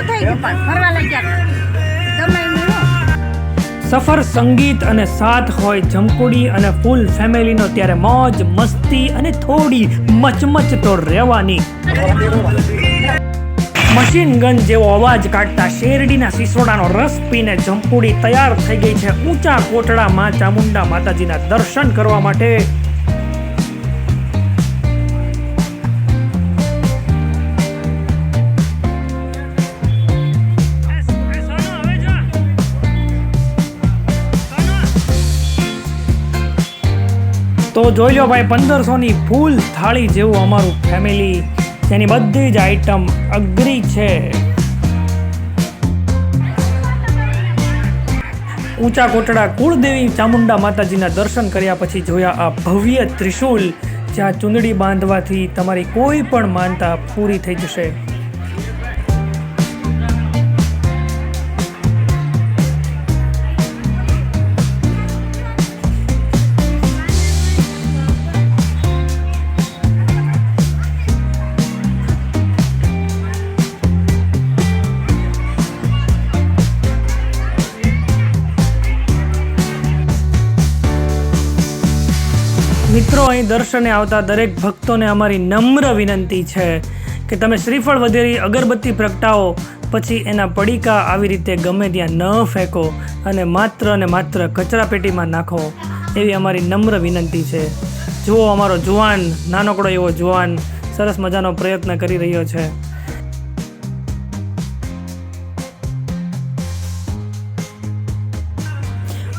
હું થઈ ગયું પણ ફરવા લઈ ગયા સફર સંગીત અને સાથ હોય જમકુડી અને ફૂલ ફેમિલીનો ત્યારે મોજ, મસ્તી અને થોડી મચમચ તો રહેવાની. મશીન ગન જેવો અવાજ કાઢતા શેરડીના સિસોડાનો રસ પીને જમકુડી તૈયાર થઈ ગઈ છે ઊંચા કોટડામાં ચામુંડા માતાજીના દર્શન કરવા માટે. તો જોઈ લો ભાઈ, પંદરસોની ફૂલ થાળી જેવું અમારું ફેમિલી તેની બધી જ આઈટમ અઘરી છે. ઊંચા કોટડા કુળદેવી ચામુંડા માતાજીના દર્શન કર્યા પછી જોયા આ ભવ્ય ત્રિશૂલ, જ્યાં ચૂંદડી બાંધવાથી તમારી કોઈ પણ માનતા પૂરી થઈ જશે. મિત્રો, અહીં દર્શને આવતા દરેક ભક્તોને અમારી નમ્ર વિનંતી છે કે તમે શ્રીફળ વધેરી અગરબત્તી પ્રગટાવો, પછી એના પડીકા આવી રીતે ગમે ત્યાં ન ફેંકો અને માત્ર અને માત્ર કચરાપેટીમાં નાખો, એવી અમારી નમ્ર વિનંતી છે. જુઓ, અમારો જુવાન, નાનકડો એવો જુવાન, સરસ મજાનો પ્રયત્ન કરી રહ્યો છે.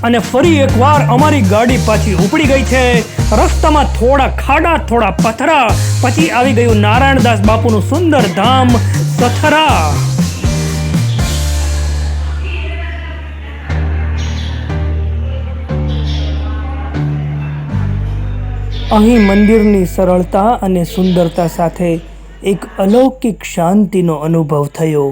અને ફરી એકવાર અમારી ગાડી પાછી ઉપડી ગઈ છે. રસ્તામાં થોડા ખાડા, થોડા પથરા. પછી આવી ગયું નારાયણદાસ બાપુનું સુંદર ધામ સથરા અહીં મંદિરની સરળતા અને સુંદરતા સાથે એક અલૌકિક શાંતિનો અનુભવ થયો.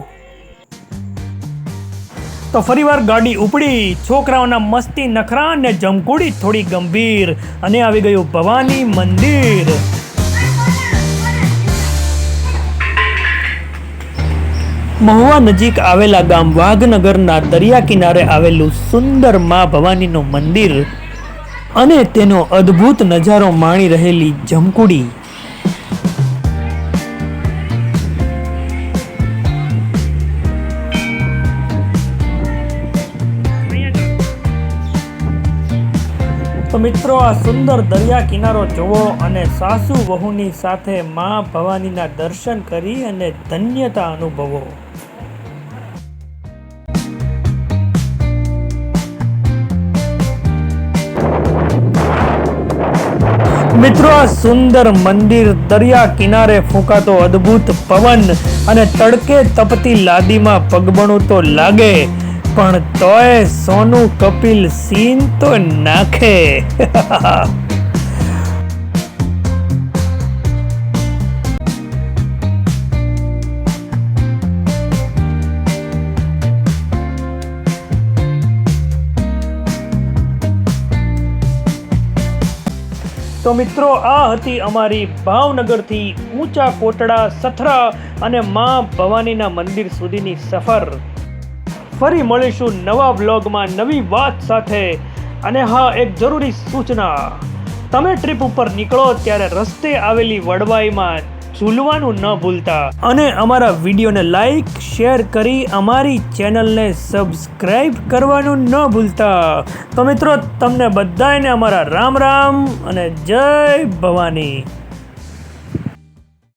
તો ફરીવાર ગાડી ઉપડી. છોકરાઓના મસ્તી, નખરા અને જમકુડી થોડી ગંભીર. અને આવી ગયું ભવાની મંદિર. મહુવા નજીક આવેલા ગામ વાઘનગરના દરિયા કિનારે આવેલું સુંદર મા ભવાનીનું મંદિર. અને તેનો અદ્ભુત નજારો માણી રહેલી જમકુડી. મિત્રો, આ સુંદર દરિયા કિનારો જુઓ અને સાસુ વહુની સાથે મા ભવાનીના દર્શન કરી અને ધન્યતા અનુભવો. મિત્રો, આ સુંદર મંદિર દરિયા કિનારે ફૂંકાતો અદ્ભુત પવન અને તડકે તપતી લાદીમાં પગબણું તો લાગે. પણ તોય સોનું કપિલ સીન તો નાખે. તો મિત્રો, આ હતી અમારી ભાવનગરથી ઊંચા કોટડા, સથરા અને મા ભવાનીના મંદિર સુધીની સફર. ફરી મળીશું નવા બ્લોગમાં નવી વાત સાથે. અને હા, એક જરૂરી સૂચના. તમે ટ્રીપ ઉપર નીકળો ત્યારે રસ્તે આવેલી વડવાઈમાં ઝૂલવાનું ન ભૂલતા. અને અમારા વિડીયોને લાઈક, શેર કરી અમારી ચેનલને સબસ્ક્રાઈબ કરવાનું ન ભૂલતા. તો મિત્રો, તમને બધાને અમારા રામ રામ અને જય ભવાની.